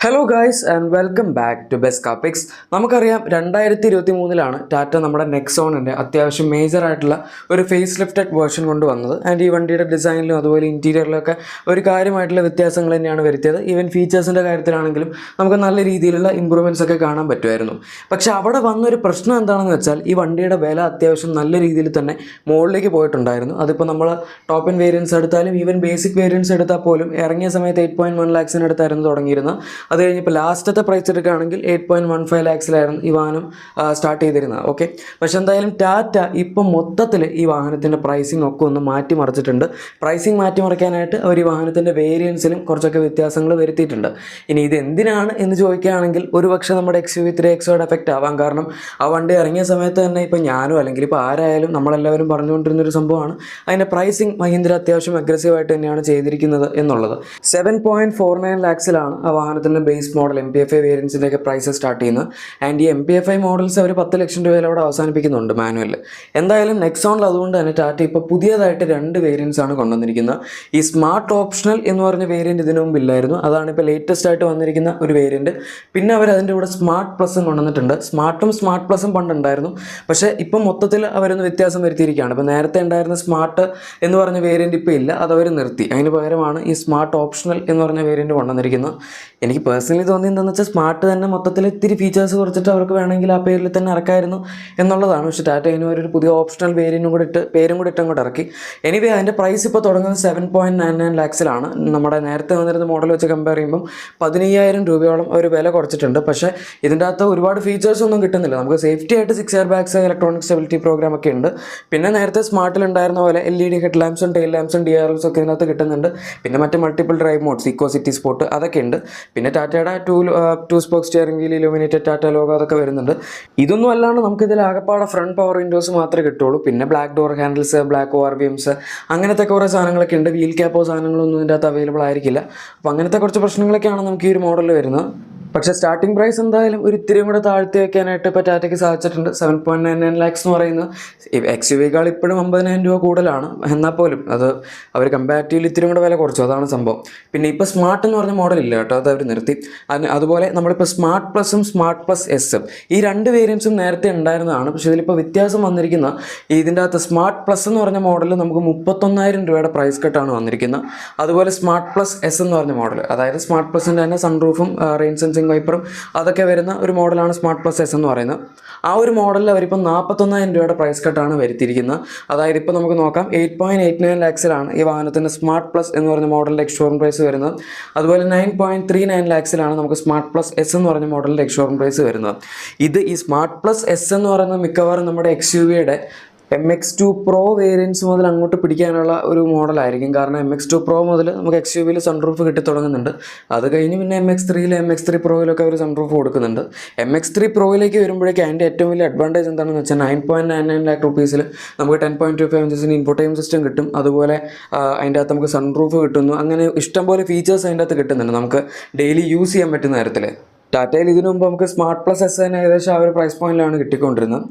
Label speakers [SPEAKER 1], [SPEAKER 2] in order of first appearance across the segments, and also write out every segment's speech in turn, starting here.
[SPEAKER 1] Hello guys and welcome back to best കാപ്പിക്സ് നമുക്കറിയാം രണ്ടായിരത്തി ഇരുപത്തി മൂന്നിലാണ് ടാറ്റ നമ്മുടെ നെക്സോണിന്റെ അത്യാവശ്യം മേജർ ആയിട്ടുള്ള ഒരു ഫേസ് ലിഫ്റ്റഡ് വേർഷൻ കൊണ്ടുവന്നത്. ആൻഡ് ഈ വണ്ടിയുടെ ഡിസൈനിലും അതുപോലെ ഇന്റീരിയറിലൊക്കെ ഒരു കാര്യമായിട്ടുള്ള വ്യത്യാസങ്ങൾ തന്നെയാണ് വരുത്തിയത്. ഈവൻ ഫീച്ചേഴ്സിന്റെ കാര്യത്തിലാണെങ്കിലും നമുക്ക് നല്ല രീതിയിലുള്ള ഇമ്പ്രൂവ്മെന്റ്സ് ഒക്കെ കാണാൻ പറ്റുമായിരുന്നു. പക്ഷേ അവിടെ വന്നൊരു പ്രശ്നം എന്താണെന്ന് വെച്ചാൽ ഈ വണ്ടിയുടെ വില അത്യാവശ്യം നല്ല രീതിയിൽ തന്നെ മുകളിലേക്ക് പോയിട്ടുണ്ടായിരുന്നു. അതിപ്പോൾ നമ്മൾ ടോപ്പ് ഇൻ വേരിയൻസ് എടുത്താലും ഈവൻ ബേസിക് വേരിയൻസ് എടുത്താൽ പോലും ഇറങ്ങിയ സമയത്ത് എയ്റ്റ് പോയിന്റ് വൺ ലാക്സിന് അടുത്തായിരുന്നു തുടങ്ങിയിരുന്നത്. അത് കഴിഞ്ഞപ്പോൾ ലാസ്റ്റത്തെ പ്രൈസ് എടുക്കുകയാണെങ്കിൽ എയ്റ്റ് പോയിന്റ് വൺ ഫൈവ് ലാക്സിലായിരുന്നു ഈ വാഹനം സ്റ്റാർട്ട് ചെയ്തിരുന്നത്. ഓക്കെ പക്ഷെ എന്തായാലും ടാറ്റ ഇപ്പം മൊത്തത്തിൽ ഈ വാഹനത്തിന്റെ പ്രൈസിംഗ് ഒക്കെ ഒന്ന് മാറ്റിമറിച്ചിട്ടുണ്ട്. പ്രൈസിംഗ് മാറ്റിമറിക്കാനായിട്ട് അവർ ഈ വാഹനത്തിന്റെ വേരിയൻസിലും കുറച്ചൊക്കെ വ്യത്യാസങ്ങൾ വരുത്തിയിട്ടുണ്ട്. ഇനി ഇത് എന്തിനാണ് എന്ന് ചോദിക്കുകയാണെങ്കിൽ ഒരുപക്ഷെ നമ്മുടെ എക്സ് വി ത്രീ എക്സോയുടെ എഫക്റ്റ് ആവാം. കാരണം ആ വണ്ടി ഇറങ്ങിയ സമയത്ത് തന്നെ ഇപ്പോൾ ഞാനോ അല്ലെങ്കിൽ ഇപ്പോൾ ആരായാലും നമ്മളെല്ലാവരും പറഞ്ഞുകൊണ്ടിരുന്നൊരു സംഭവമാണ്. അതിന്റെ പ്രൈസിങ് മഹീന്ദ്ര അത്യാവശ്യം അഗ്രസീവായിട്ട് തന്നെയാണ് ചെയ്തിരിക്കുന്നത് എന്നുള്ളത്. സെവൻ പോയിന്റ് ഫോർ നയൻ ലാക്സിലാണ് ആ വാഹനത്തിന്റെ base model M P F I വേരിയൻസിന്റെയൊക്കെ price start ചെയ്യുന്നു. ആൻഡ് ഈ M P F I models അവർ പത്ത് ലക്ഷം രൂപയിലൂടെ അവസാനിപ്പിക്കുന്നുണ്ട് മാനുവൽ എന്തായാലും നെക്സോണിൽ അതുകൊണ്ട് തന്നെ ടാറ്റ ഇപ്പോൾ പുതിയതായിട്ട് രണ്ട് വേരിയൻസ് ആണ് കൊണ്ടുവന്നിരിക്കുന്നത്. ഈ സ്മാർട്ട് ഓപ്ഷണൽ എന്ന് പറഞ്ഞ വേരിയന്റ് ഇതിനു മുമ്പ് ഇല്ലായിരുന്നു. അതാണ് ഇപ്പോൾ ലേറ്റസ്റ്റ് ആയിട്ട് വന്നിരിക്കുന്ന ഒരു വേരിയന്റ് പിന്നെ അവർ അതിന്റെ കൂടെ സ്മാർട്ട് പ്ലസും കൊണ്ടുവന്നിട്ടുണ്ട്. സ്മാർട്ടും സ്മാർട്ട് പ്ലസും പണ്ടുണ്ടായിരുന്നു. പക്ഷേ ഇപ്പം മൊത്തത്തിൽ അവരൊന്ന് വ്യത്യാസം വരുത്തിയിരിക്കുകയാണ്. ഇപ്പോൾ നേരത്തെ ഉണ്ടായിരുന്ന സ്മാർട്ട് എന്ന് പറഞ്ഞ വേരിയന്റ് ഇപ്പോൾ ഇല്ല. അത് നിർത്തി. അതിന് പകരമാണ് ഈ സ്മാർട്ട് ഓപ്ഷണൽ എന്ന് പറഞ്ഞ വേരിയന്റ് കൊണ്ടുവന്നിരിക്കുന്നത്. എനിക്ക് പേഴ്സണലി തോന്നി എന്താണെന്ന് വെച്ചാൽ സ്മാർട്ട് തന്നെ മൊത്തത്തിൽ ഇത്തിരി ഫീച്ചേഴ്സ് കുറച്ചിട്ട് അവർക്ക് വേണമെങ്കിൽ ആ പേരിൽ തന്നെ ഇറക്കായിരുന്നു എന്നുള്ളതാണ്. പക്ഷേ ടാറ്റ ഇനി ഒരു പുതിയ ഓപ്ഷണൽ വേരിയന്റും കൂടി ഇട്ട് പേരും കൂടി ഇട്ടും കൂടെ ഇറക്കി. എനിവേ അതിന്റെ പ്രൈസ് ഇപ്പോൾ തുടങ്ങുന്നത് സെവൻ പോയിന്റ് നയൻ നയൻ ലാക്സിലാണ് നമ്മുടെ നേരത്തെ വന്നിരുന്ന മോഡൽ വെച്ച് കമ്പയർ ചെയ്യുമ്പം പതിനയ്യായിരം രൂപയോളം അവർ വില കുറച്ചിട്ടുണ്ട്. പക്ഷേ ഇതിന്റെ അകത്ത് ഒരുപാട് ഫീച്ചേഴ്സ് ഒന്നും കിട്ടുന്നില്ല. നമുക്ക് സേഫ്റ്റി ആയിട്ട് six air bags electronic stability programme ഒക്കെ ഉണ്ട്. പിന്നെ നേരത്തെ സ്മാർട്ടിൽ ഉണ്ടായിരുന്ന പോലെ എൽ ഇ ഡി ഹെഡ് ലാംപ്സും ടെയിൽ ലാംപ്സും ഡി ആർ എൽസും ഒക്കെ ഇതിനകത്ത് കിട്ടുന്നുണ്ട്. പിന്നെ മറ്റ് multiple drive modes eco city sport അതൊക്കെ ഉണ്ട്. പിന്നെ ടാറ്റയുടെ two two spoke steering wheel illuminated Tata logo അതൊക്കെ വരുന്നുണ്ട്. ഇതൊന്നും അല്ലാണ്ട് നമുക്ക് ഇതിൽ ആകപ്പാടെ ഫ്രണ്ട് പവർ വിൻഡോസ് മാത്രമേ കിട്ടുള്ളൂ പിന്നെ ബ്ലാക്ക് ഡോർ ഹാൻഡിൽസ് ബ്ലാക്ക് ഓർ എംസ് അങ്ങനത്തെ കുറേ സാധനങ്ങളൊക്കെ ഉണ്ട്. വീൽ ക്യാപ്പോ സാധനങ്ങളൊന്നും ഇതിന്റെ അകത്ത് അവൈലബിൾ ആയിരിക്കില്ല. അപ്പോൾ അങ്ങനത്തെ കുറച്ച് പ്രശ്നങ്ങളൊക്കെയാണ് നമുക്ക് ഈ ഒരു മോഡലിൽ വരുന്നത്. പക്ഷേ സ്റ്റാർട്ടിംഗ് പ്രൈസ് എന്തായാലും ഒരു ഇത്തിരിയും കൂടെ താഴ്ത്തി വെക്കാനായിട്ട് ഇപ്പോൾ ടാറ്റയ്ക്ക് സാധിച്ചിട്ടുണ്ട്. Seven point nine nine lakhs എന്ന് പറയുന്നത് എക്സ് യു വികൾ ഇപ്പോഴും അമ്പതിനായിരം രൂപ കൂടുതലാണ്. എന്നാൽ പോലും അത് അവർ കമ്പാരിറ്റീവ്ലി ഇത്തിരി കൂടെ വില കുറച്ചു. അതാണ് സംഭവം. പിന്നെ ഇപ്പോൾ സ്മാർട്ട് എന്ന് പറഞ്ഞ മോഡൽ ഇല്ല കേട്ടോ. അത് അവർ നിർത്തി. അതുപോലെ നമ്മളിപ്പോൾ സ്മാർട്ട് പ്ലസും സ്മാർട്ട് പ്ലസ് എസും ഈ രണ്ട് വേരിയൻസും നേരത്തെ ഉണ്ടായിരുന്നതാണ്. പക്ഷേ ഇതിലിപ്പോൾ വ്യത്യാസം വന്നിരിക്കുന്ന ഇതിന്റെ അകത്ത് സ്മാർട്ട് പ്ലസ് എന്ന് പറഞ്ഞ മോഡൽ നമുക്ക് മുപ്പത്തൊന്നായിരം രൂപയുടെ പ്രൈസ് കട്ടാണ് വന്നിരിക്കുന്നത്. അതുപോലെ സ്മാർട്ട് പ്ലസ് എസ് എന്ന് പറഞ്ഞ മോഡൽ അതായത് സ്മാർട്ട് പ്ലസിന്റെ തന്നെ സൺറൂഫും റെയിൻ സെൻസിങ് വൈപ്പറും അതൊക്കെ വരുന്ന ഒരു മോഡലാണ് സ്മാർട്ട് പ്ലസ് എസ് എന്ന് പറയുന്നത്. ആ ഒരു മോഡലിൽ അവരിപ്പോൾ നാൽപ്പത്തൊന്നായിരം രൂപയുടെ പ്രൈസ് കട്ടാണ് വരുത്തിയിരിക്കുന്നത്. അതായത് ഇപ്പോൾ നമുക്ക് നോക്കാം എയ്റ്റ് പോയിന്റ് എയ്റ്റ് നയൻ ലാക്സിലാണ് ഈ വാഹനത്തിന്റെ സ്മാർട്ട് പ്ലസ് എന്ന് പറഞ്ഞ മോഡലിന്റെ എക്സ്ഷോറും പ്രൈസ് വരുന്നത്. അതുപോലെ നയൻ പോയിന്റ് ത്രീ നയൻ ലാക്സിലാണ് നമുക്ക് സ്മാർട്ട് പ്ലസ് എസ് എന്ന് പറഞ്ഞ മോഡലിന്റെ എക്സ്ഷോറും പ്രൈസ് വരുന്നത്. ഇത് ഈ സ്മാർട്ട് പ്ലസ് എസ് എന്ന് പറയുന്ന മിക്കവാറും നമ്മുടെ എക്സ് യു വിയുടെ M X two pro variants മുതൽ അങ്ങോട്ട് പിടിക്കാനുള്ള ഒരു മോഡലായിരിക്കും. കാരണം എം എക്സ് ടു പ്രോ മുതൽ നമുക്ക് എക്സ് യു വിയിൽ സൺറൂഫ് കിട്ടി തുടങ്ങുന്നുണ്ട് അത് കഴിഞ്ഞ് പിന്നെ എം എക്സ് ത്രീയിൽ എം എക്സ് ത്രീ പ്രോയിലൊക്കെ അവർ സൺറൂഫ് കൊടുക്കുന്നുണ്ട്. എം എക്സ് ത്രീ പ്രോയിലേക്ക് വരുമ്പോഴേക്കും അതിന്റെ ഏറ്റവും വലിയ അഡ്വാന്റേജ് എന്താണെന്ന് വെച്ചാൽ nine point nine nine lakh റുപ്പീസിൽ നമുക്ക് ടെൻ പോയിന്റ് ടു ഫൈവ് ഇഞ്ചസിന് ഇൻഫോട്ടൈം സിസ്റ്റം കിട്ടും. അതുപോലെ അതിന്റെ അകത്ത് നമുക്ക് സൺറൂഫ് കിട്ടുന്നു. അങ്ങനെ ഇഷ്ടംപോലെ ഫീച്ചേഴ്സ് അതിന്റെ അകത്ത് കിട്ടുന്നുണ്ട്. നമുക്ക് ഡെയിലി യൂസ് ചെയ്യാൻ പറ്റുന്ന തരത്തിൽ ടാറ്റയിൽ ഇതിനു മുമ്പ് നമുക്ക് സ്മാർട്ട് പ്ലസ് എസ് തന്നെ ഏകദേശം ആ ഒരു പ്രൈസ് പോയിന്റിലാണ് കിട്ടിക്കൊണ്ടിരുന്നത്.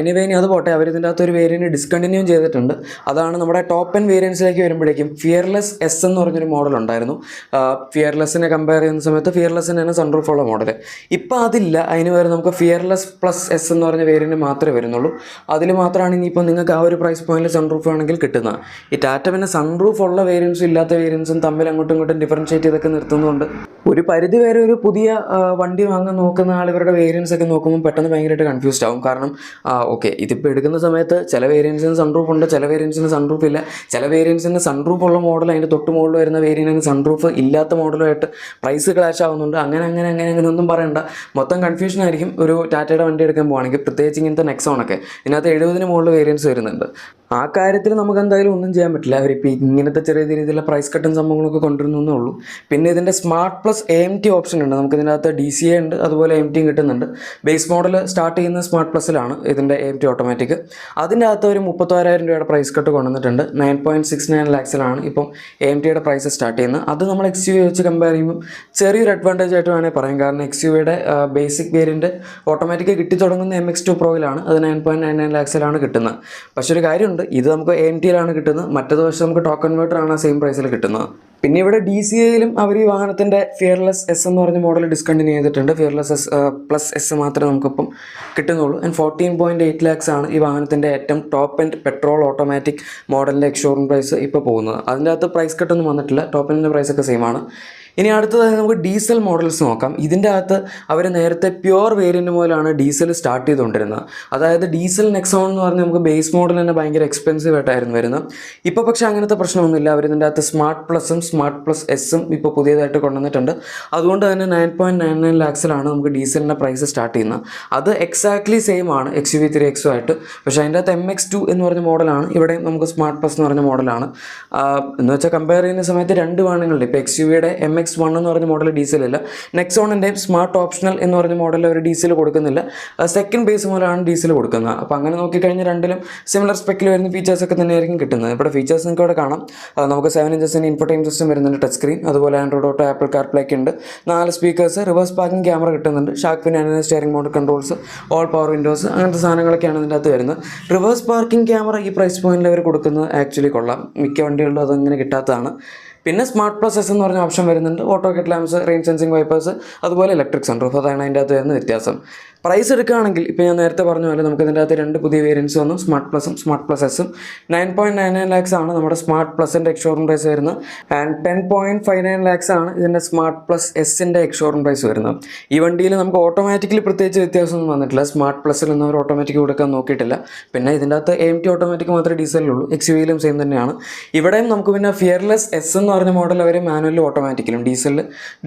[SPEAKER 1] എനിവേ ഇനി അത് പോട്ടെ. അവർ ഇതിന്റെ അകത്ത് ഒരു വേരിയന്റ് ഡിസ്കണ്ടിന്യൂ ചെയ്തിട്ടുണ്ട്. അതാണ് നമ്മുടെ ടോപ്പ് എൻ വേരിയൻസിലേക്ക് വരുമ്പോഴേക്കും ഫിയർലെസ് എസ് എന്ന് പറഞ്ഞൊരു മോഡൽ ഉണ്ടായിരുന്നു. ഫിയർലെസ്സിനെ കമ്പയർ ചെയ്യുന്ന സമയത്ത് ഫിയർലെസ്സിന് തന്നെ സൺറൂഫ് ഉള്ള മോഡൽ ഇപ്പോൾ അതില്ല. അതിന് വരെ നമുക്ക് ഫിയർലെസ് പ്ലസ് എസ് എന്ന് പറഞ്ഞ വേരിയന്റ് മാത്രമേ വരുന്നുള്ളൂ. അതിൽ മാത്രമാണ് ഇനിയിപ്പോൾ നിങ്ങൾക്ക് ആ ഒരു പ്രൈസ് പോയിന്റിൽ സൺറൂഫ് ആണെങ്കിൽ കിട്ടുന്നത്. ഈ ടാറ്റ പിന്നെ സൺറൂഫ് ഉള്ള വേരിയൻസും ഇല്ലാത്ത വേരിയൻസും തമ്മിൽ അങ്ങോട്ടും ഇങ്ങോട്ടും ഡിഫറൻഷ്യേറ്റ് ചെയ്തൊക്കെ നിർത്തുന്നതുകൊണ്ട് ഒരു പരിധി വരെ ഒരു പുതിയ വണ്ടി വാങ്ങാൻ നോക്കുന്ന ആൾ ഇവരുടെ വേരിയൻസ് ഒക്കെ നോക്കുമ്പോൾ പെട്ടെന്ന് ഭയങ്കരമായിട്ട് കൺഫ്യൂസ്ഡ് ആവും. കാരണം ഓക്കെ ഇതിപ്പോൾ എടുക്കുന്ന സമയത്ത് ചില വേരിയൻസിന് സൺറൂഫ് ഉണ്ട് ചില വേരിയൻസിന് സൺറൂഫ് ഇല്ല. ചില വേരിയൻസിന് സൺറൂഫ് ഉള്ള മോഡൽ അതിന്റെ തൊട്ട് മുകളിൽ വരുന്ന വേരിയന്റിന് സൺറൂഫ് ഇല്ലാത്ത മോഡലുമായിട്ട് പ്രൈസ് ക്ലാഷ് ആവുന്നുണ്ട്. അങ്ങനെ അങ്ങനെ അങ്ങനെ അങ്ങനെ ഒന്നും പറയണ്ട. മൊത്തം കൺഫ്യൂഷൻ ആയിരിക്കും ഒരു ടാറ്റയുടെ വണ്ടി എടുക്കാൻ പോകുകയാണെങ്കിൽ പ്രത്യേകിച്ച് ഇങ്ങനത്തെ നെക്സോണൊക്കെ ഇതിനകത്ത് എഴുപതിന് മുകളിൽ വേരിയൻസ് വരുന്നുണ്ട്. ആ കാര്യത്തിൽ നമുക്ക് എന്തായാലും ഒന്നും ചെയ്യാൻ പറ്റില്ല. അവരിപ്പോൾ ഇങ്ങനത്തെ ചെറിയ രീതിയിലുള്ള പ്രൈസ് കട്ടും സംഭവങ്ങളൊക്കെ കൊണ്ടുവരുന്നേ ഉള്ളൂ. പിന്നെ ഇതിന്റെ smart plus A T option ഉണ്ട്. നമുക്ക് ഇതിനകത്ത് ഡി സി എ ഉണ്ട് അതുപോലെ എം ടിയും കിട്ടുന്നുണ്ട്. ബേസ് മോഡൽ സ്റ്റാർട്ട് ചെയ്യുന്ന സ്മാർട്ട് പ്ലസ്സിലാണ് ഇതിന്റെ എം ടി ഓട്ടോമാറ്റിക് അതിന്റെ അകത്ത് ഒരു മുപ്പത്തോരായിരം രൂപയുടെ പ്രൈസ് കട്ട് കൊണ്ടുവന്നിട്ടുണ്ട്. നയൻ പോയിന്റ് സിക്സ് നയൻ ലാക്സിലാണ് ഇപ്പം എ ടിയുടെ പ്രൈസ് സ്റ്റാർട്ട് ചെയ്യുന്നത്. അത് നമ്മൾ എക്സ് യു വെച്ച് കമ്പയർ ചെയ്യുമ്പോൾ ചെറിയൊരു അഡ്വാന്റേജ് ആയിട്ട് വേണമെങ്കിൽ പറയാം. കാരണം എക്സ് യുയുടെ ബേസിക് വേരിയന്റ് ഓട്ടോമാറ്റിക് കിട്ടി തുടങ്ങുന്ന എം എക്സ് ടു പ്രോയിലാണ് അത് നയൻ പോയിന്റ് നയൻ നയൻ ലാക്സിലാണ് കിട്ടുന്നത്. പക്ഷേ ഒരു കാര്യമുണ്ട് ഇത് നമുക്ക് എ ടിയിലാണ് കിട്ടുന്നത്. മറ്റേത് പക്ഷേ നമുക്ക് ടോക്കൺ കൺവേർട്ടർ ആണ് സെയിം പ്രൈസിൽ കിട്ടുന്നത്. പിന്നെ ഇവിടെ ഡി സി എയിലും അവർ ഈ വാഹനത്തിന്റെ ഫിയർലെസ് എസ് എന്ന് പറഞ്ഞ മോഡൽ ഡിസ്കണ്ടിന്യൂ ചെയ്തിട്ടുണ്ട്. ഫിയർലെസ് എസ് പ്ലസ് എസ് മാത്രമേ നമുക്കിപ്പം കിട്ടുന്നുള്ളൂ. And fourteen point eight lakhs ആണ് ഈ വാഹനത്തിന്റെ ഏറ്റവും ടോപ്പ് ആൻഡ് പെട്രോൾ ഓട്ടോമാറ്റിക് മോഡലിന്റെ എക്സ്ഷോറൂം പ്രൈസ് ഇപ്പോൾ പോകുന്നത്. അതിന്റെ അകത്ത് പ്രൈസ് കട്ടൊന്നും വന്നിട്ടില്ല. ടോപ്പ് എൻഡിന്റെ പ്രൈസൊക്കെ സെയിം ആണ്. ഇനി അടുത്തതായി നമുക്ക് ഡീസൽ മോഡൽസ് നോക്കാം. ഇതിന്റെ അകത്ത് അവർ നേരത്തെ പ്യുവർ വേരിയന്റ് മുതലാണ് ഡീസൽ സ്റ്റാർട്ട് ചെയ്തുകൊണ്ടിരുന്നത്. അതായത് ഡീസൽ നെക്സോൺ എന്ന് പറഞ്ഞാൽ നമുക്ക് ബേസ് മോഡൽ തന്നെ ഭയങ്കര എക്സ്പെൻസീവ് ആയിട്ടായിരുന്നു വരുന്നത്. ഇപ്പോൾ പക്ഷേ അങ്ങനത്തെ പ്രശ്നമൊന്നുമില്ല. അവർ ഇതിന്റെ അകത്ത് സ്മാർട്ട് പ്ലസും സ്മാർട്ട് പ്ലസ് എസും ഇപ്പോൾ പുതിയതായിട്ട് കൊണ്ടുവന്നിട്ടുണ്ട്. അതുകൊണ്ട് തന്നെ നയൻ പോയിന്റ് നയൻ നയൻ ലാക്സിലാണ് നമുക്ക് ഡീസലിന്റെ പ്രൈസ് സ്റ്റാർട്ട് ചെയ്യുന്നത്. അത് എക്സാക്ട്ലി സെയിം ആണ് എക്സ് വി ത്രീ എക്സും ആയിട്ട്. പക്ഷേ അതിന്റെ അകത്ത് എം എക്സ് ടു എന്ന് പറഞ്ഞ മോഡലാണ്. ഇവിടെയും നമുക്ക് സ്മാർട്ട് പ്ലസ് എന്ന് പറഞ്ഞ മോഡലാണ്. എന്ന് വെച്ചാൽ കമ്പയർ ചെയ്യുന്ന സമയത്ത് രണ്ട് വാഹനങ്ങളുണ്ട്. ഇപ്പോൾ എക്സ് യു വിയുടെ എം എക്സ് വൺ എന്ന് പറഞ്ഞ മോഡൽ ഡീസലില്ല നെക്സോണിന്റെ സ്മാർട്ട് ഓപ്ഷണൽ എന്ന് പറഞ്ഞ മോഡൽ അവർ ഡീസൽ കൊടുക്കുന്നില്ല. സെക്കൻഡ് ബേസ് മുതലാണ് ഡീസൽ കൊടുക്കുന്നത്. അപ്പോൾ അങ്ങനെ നോക്കിക്കഴിഞ്ഞാൽ രണ്ടിലും സിമിലർ സ്പെക്കിൽ വരുന്ന ഫീച്ചേഴ്സ് ഒക്കെ തന്നെയായിരിക്കും കിട്ടുന്നത്. ഇവിടെ ഫീച്ചേഴ്സ് നിങ്ങൾക്ക് ഇവിടെ കാണാം. നമുക്ക് സെവൻ ഇഞ്ചസിന്റെ ഇൻഫോടൈം സിസ്റ്റം വരുന്നുണ്ട് ടച്ച് സ്ക്രീൻ അതുപോലെ ആൻഡ്രോയിഡ് ഓട്ടോ ആപ്പിൾ കാർ പ്ലേക്ക് ഉണ്ട്. നാല് സ്പീക്കേഴ്സ് റിവേഴ്സ് പാർക്കിംഗ് ക്യാമറ കിട്ടുന്നുണ്ട്. ഷാക്ക് പിന്നെ and steering mode controls all power windows അങ്ങനത്തെ സാധനങ്ങളൊക്കെയാണ് ഇതിന്റെ അകത്ത് വരുന്നത്. റിവേഴ്സ് പാർക്കിംഗ് ക്യാമറ ഈ പ്രൈസ് പോയിന്റിൽ അവർ കൊടുക്കുന്നത് ആക്ച്വലി കൊള്ളാം. മിക്ക വണ്ടികളിലും അതങ്ങനെ കിട്ടാത്തതാണ്. പിന്നെ സ്മാർട്ട് പ്ലസ് എസ് എന്ന് പറഞ്ഞ ഓപ്ഷൻ വരുന്നുണ്ട്. ഓട്ടോ കെറ്റ് ലാംസ് റെയിൻ സെൻസിങ് വൈപ്പേഴ്സ് അതുപോലെ ഇലക്ട്രിക് സൺറൂഫ് അതാണ് അതിന്റെ അകത്ത് വരുന്ന വ്യത്യാസം. പ്രൈസ് എടുക്കുകയാണെങ്കിൽ ഇപ്പോൾ ഞാൻ നേരത്തെ പറഞ്ഞ പോലെ നമുക്ക് ഇതിന്റെ അകത്ത് രണ്ട് പുതിയ വേരിയൻസ് വന്നു. സ്മാർട്ട് പ്ലസും സ്മാർട്ട് പ്ലസ് എസും nine point nine nine lakhs ആണ് നമ്മുടെ സ്മാർട്ട് പ്ലസിന്റെ എക്സ്ഷോറൂം പ്രൈസ് വരുന്നത്. And ten point five nine lakhs ആണ് ഇതിന്റെ സ്മാർട്ട് പ്ലസ് എസിന്റെ എക്സ്ഷോറൂം പ്രൈസ് വരുന്നത്. ഈ വണ്ടിയിൽ നമുക്ക് ഓട്ടോമാറ്റിക്കലി പ്രത്യേകിച്ച് വ്യത്യാസമൊന്നും വന്നിട്ടില്ല. സ്മാർട്ട് പ്ലസ്സിൽ ഒന്നും അവർ ഓട്ടോമാറ്റിക് കൊടുക്കാൻ നോക്കിയിട്ടില്ല. പിന്നെ ഇതിന്റെ അകത്ത് എം ടി ഓട്ടോമാറ്റിക് മാത്രമേ ഡീസലുള്ളൂ എക്സ് വിയിലും സെയിം തന്നെയാണ്. ഇവിടെയും നമുക്ക് പിന്നെ ഫിയർലെസ് എസ് എന്ന് പറഞ്ഞ മോഡൽ അവർ മാനുവലും ഓട്ടോമാറ്റിക്കലും ഡീസലിൽ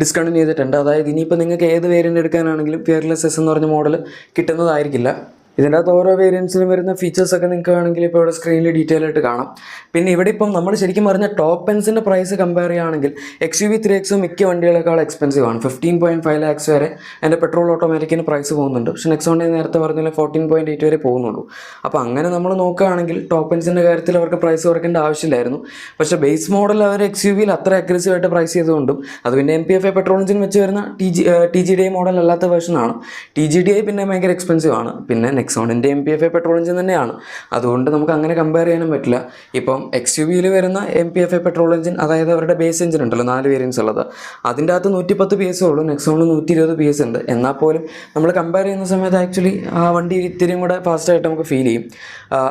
[SPEAKER 1] ഡിസ്കണ്ടിന്യൂ ചെയ്തിട്ടുണ്ട്. അതായത് ഇനിയിപ്പോൾ നിങ്ങൾക്ക് ഏത് വേരിയന്റ് എടുക്കാനാണെങ്കിലും ഫിയർലെസ് എസ് എന്ന് പറഞ്ഞ മോഡൽ കിട്ടുന്നതായിരിക്കില്ല. ഇതിന്റെ അകത്ത് ഓരോ വേരിയൻസിലും വരുന്ന ഫീച്ചേഴ്സ് ഒക്കെ നിങ്ങൾക്ക് വേണമെങ്കിൽ ഇപ്പോൾ ഇവിടെ സ്ക്രീനിൽ ഡീറ്റെയിൽ ആയിട്ട് കാണാം. പിന്നെ ഇവിടെ ഇപ്പം നമ്മൾ ശരിക്കും പറഞ്ഞ ടോപ്പ് പെൻസിന്റെ പ്രൈസ് കമ്പയർ ചെയ്യുകയാണെങ്കിൽ എക്സ് യു വി ത്രീ എക്സും മിക്ക വണ്ടികളെക്കാൾ എക്സ്പെൻസീവ് ആണ്. ഫിഫ്റ്റീൻ പോയിന്റ് ഫൈവ് ലാക്സ് വരെ എന്റെ പെട്രോൾ ഓട്ടോമാറ്റിക്കിന് പ്രൈസ് പോകുന്നുണ്ട്. പക്ഷേ നെക്സോണിൽ നേരത്തെ പറഞ്ഞ ഫോർട്ടീൻ പോയിന്റ് എയ്റ്റ് വരെ പോകുന്നുള്ളൂ. അപ്പോൾ അങ്ങനെ നമ്മൾ നോക്കുകയാണെങ്കിൽ ടോപ്പ് പെൻസിന്റെ കാര്യത്തിൽ അവർക്ക് പ്രൈസ് കുറയ്ക്കേണ്ട ആവശ്യമില്ലായിരുന്നു. പക്ഷേ ബേസ് മോഡൽ അവർ എക്സ് യു വിയിൽ അത്ര അഗ്രസീവ് ആയിട്ട് പ്രൈസ് ചെയ്തുകൊണ്ടും അത് പിന്നെ M P F I petrol engine വെച്ച് വരുന്ന T G T G D I model അല്ലാത്ത വേർഷനാണ് ടി ജി ഡി ഐ പിന്നെ ഭയങ്കര എക്സ്പെൻസീവ് ആണ്. പിന്നെ നെക്സോണിന്റെ M P F A petrol engine തന്നെയാണ്. അതുകൊണ്ട് നമുക്ക് അങ്ങനെ കമ്പയർ ചെയ്യാനും പറ്റില്ല. ഇപ്പം എക്സ് യു വിയിൽ വരുന്ന M P F A petrol engine അതായത് അവരുടെ ബേസ് എഞ്ചിൻ ഉണ്ടല്ലോ നാല് വേരിയൻസ് ഉള്ളത്. അതിന്റെ അകത്ത് നൂറ്റിപ്പത്ത് പി എസ് ഉള്ളൂ നെക്സോണിൽ നൂറ്റി ഇരുപത് പി എസ് ഉണ്ട്. എന്നാൽ പോലും നമ്മൾ കമ്പയർ ചെയ്യുന്ന സമയത്ത് ആക്ച്വലി ആ വണ്ടി ഇത്തിരിയും കൂടെ ഫാസ്റ്റായിട്ട് നമുക്ക് ഫീൽ ചെയ്യും.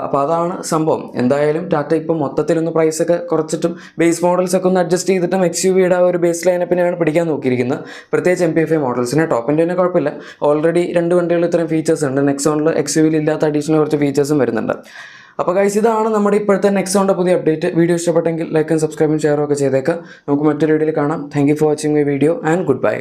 [SPEAKER 1] അപ്പോൾ അതാണ് സംഭവം. എന്തായാലും ടാറ്റ ഇപ്പം മൊത്തത്തിലൊന്ന് പ്രൈസൊക്കെ കുറച്ചിട്ടും ബേസ് മോഡൽസ് ഒക്കെ ഒന്ന് അഡ്ജസ്റ്റ് ചെയ്തിട്ടും എക്സ് യു വിയുടെ ഒരു ബേസ് ലൈനപ്പിനെയാണ് പിടിക്കാൻ നോക്കിയിരിക്കുന്നത്. പ്രത്യേകിച്ച് എം പി എഫ് ഐ മോഡൽസിന് ടോപ്പിന്റെ തന്നെ കുഴപ്പമില്ല. ഓൾറെഡി രണ്ട് വണ്ടികൾ ഇത്രയും ഫീച്ചേഴ്സ് ഉണ്ട്. നെക്സോണിൽ എക്സ് വിയിൽ ഇല്ലാത്ത അഡീഷണൽ കുറച്ച് ഫീച്ചേഴ്സും വരുന്നുണ്ട്. അപ്പോൾ കൈസ് ഇതാണ് നമ്മുടെ ഇപ്പോഴത്തെ നെക്സോണിന്റെ പുതിയ അപ്ഡേറ്റ് വീഡിയോ ഇഷ്ടപ്പെട്ടെങ്കിൽ ലൈക്കും സബ്സ്ക്രൈബും ഷെയറും ഒക്കെ ചെയ്തേക്കാം. നമുക്ക് മറ്റൊരു വീഡിയോയിൽ കാണാം. Thank for watching my video and goodbye